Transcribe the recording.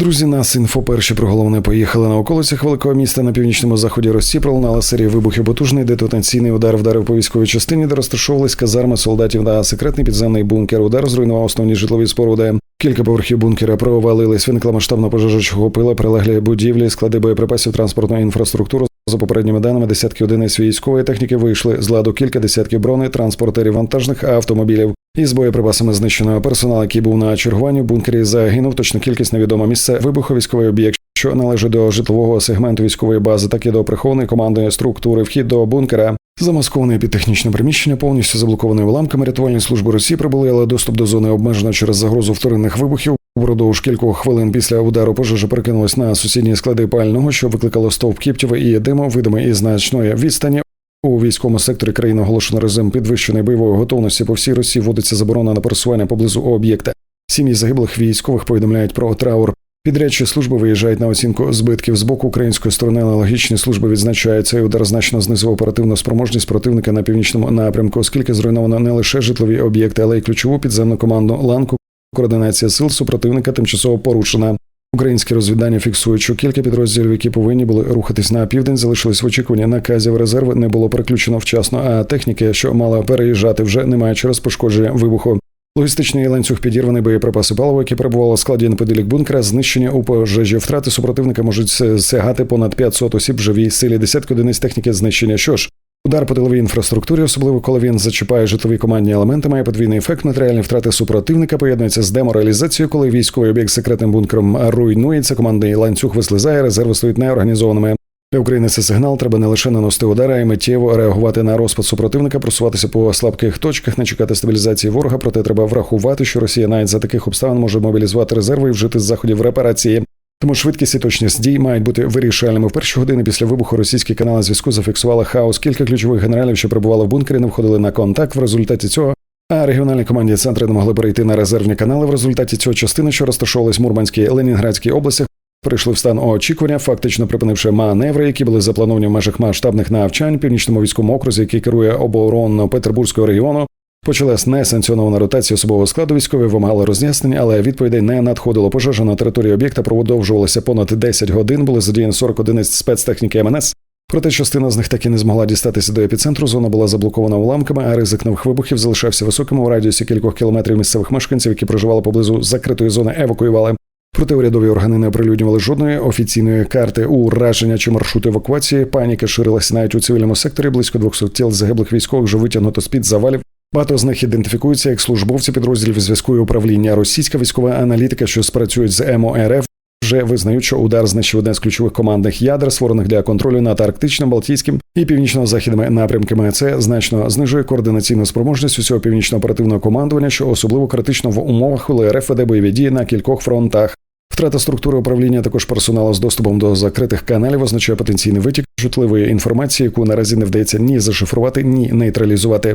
Друзі, нас інфо перші про головне поїхали на околицях великого міста на північному заході Росії. Пролунала серія вибухів потужний детонаційний удар вдарив по військовій частині, де розташовувались казарми солдатів та секретний підземний бункер. Удар зруйнував основні житлові споруди. Кілька поверхів бункера провалились. Виникла масштабна пожежа, чого пила прилеглі будівлі, склади боєприпасів, транспортної інфраструктури. За попередніми даними, десятки одиниць військової техніки вийшли з ладу кілька десятків броней, транспортерів вантажних автомобілів. Із боєприпасами знищеного персоналу, який був на чергуванні в бункері, загинув точна кількість невідома місце вибуху військовий об'єкт, що належить до житлового сегменту військової бази, так і до прихованої командної структури. Вхід до бункера замаскований під технічне приміщення, повністю заблокований уламками. Рятувальні служби Росії прибули, але доступ до зони обмежено через загрозу вторинних вибухів. Упродовж кількох хвилин після удару пожежа перекинулась на сусідні склади пального, що викликало стовп кіптів і диму, видимий із значної відстані. У військовому секторі країни оголошено режим підвищеної бойової готовності. По всій Росії вводиться заборона на пересування поблизу об'єкта. Сім'ї загиблих військових повідомляють про траур. Підрядчі служби виїжджають на оцінку збитків з боку української сторони. Аналогічні служби відзначають цей удар значно знизив оперативну спроможність противника на північному напрямку, оскільки зруйновано не лише житлові об'єкти, але й ключову підземну команду ланку. Координація сил супротивника тимчасово порушена. Українські розвідання фіксують, що кілька підрозділів, які повинні були рухатись на південь, залишились в очікуванні наказів. Резерви не було приключено вчасно, а техніки, що мала переїжджати, вже немає через пошкодження вибуху. Логістичний ланцюг підірваний боєприпаси паливо, які перебували в складі неподалік бункера, знищені у пожежі. Втрати супротивника можуть сягати понад 500 осіб в живій силі, десятки одиниць техніки знищення. Що ж, Удар по тиловій інфраструктурі, особливо коли він зачіпає житлові командні елементи, має подвійний ефект. Матеріальні втрати супротивника поєднуються з деморалізацією, коли військовий об'єкт секретним бункером руйнується, командний ланцюг вислизає, резерви стають неорганізованими. Для України це сигнал. Треба не лише наносити удари, а й миттєво реагувати на розпад супротивника, просуватися по слабких точках, не чекати стабілізації ворога. Проте треба врахувати, що Росія навіть за таких обставин може мобілізувати резерви і вжити заходів репарації. Тому швидкість і точність дій мають бути вирішальними. В перші години після вибуху російські канали зв'язку зафіксували хаос. Кілька ключових генералів, що перебували в бункері, не входили на контакт. В результаті цього а регіональні командні центри не могли перейти на резервні канали. В результаті цього частини, що розташовувались в Мурманській Ленінградській областях, перейшли в стан очікування, фактично припинивши маневри, які були заплановані в межах масштабних навчань північному військовому окрузі, який керує оборонно Петербурзького регіону. Почалась несанкціонована ротація особового складу військові вимагали роз'яснень, але відповідей не надходило. Пожежа на території об'єкта продовжувалася понад 10 годин. Були задіяні 40 одиниць спецтехніки МНС. Проте частина з них так і не змогла дістатися до епіцентру. Зона була заблокована уламками, а ризик нових вибухів залишався високим у радіусі кількох кілометрів місцевих мешканців, які проживали поблизу закритої зони, евакуювали. Проте урядові органи не оприлюднювали жодної офіційної карти ураження чи маршруту евакуації. Паніка ширилася навіть у цивільному секторі. Близько 200 тіл загиблих військових вже витягнуто з під завалів. Багато з них ідентифікуються як службовці підрозділів зв'язку і управління. Російська військова аналітика, що спрацюють з МОРФ, вже визнають, що удар знищив одне з ключових командних ядер, створених для контролю над Арктичним, Балтійським і північно-західними напрямками. Це значно знижує координаційну спроможність усього північно-оперативного командування, що особливо критично в умовах, коли РФ веде бойові дії на кількох фронтах. Втрата структури управління також персоналу з доступом до закритих каналів означає потенційний витік жутливої інформації, яку наразі не вдається ні зашифрувати, ні нейтралізувати.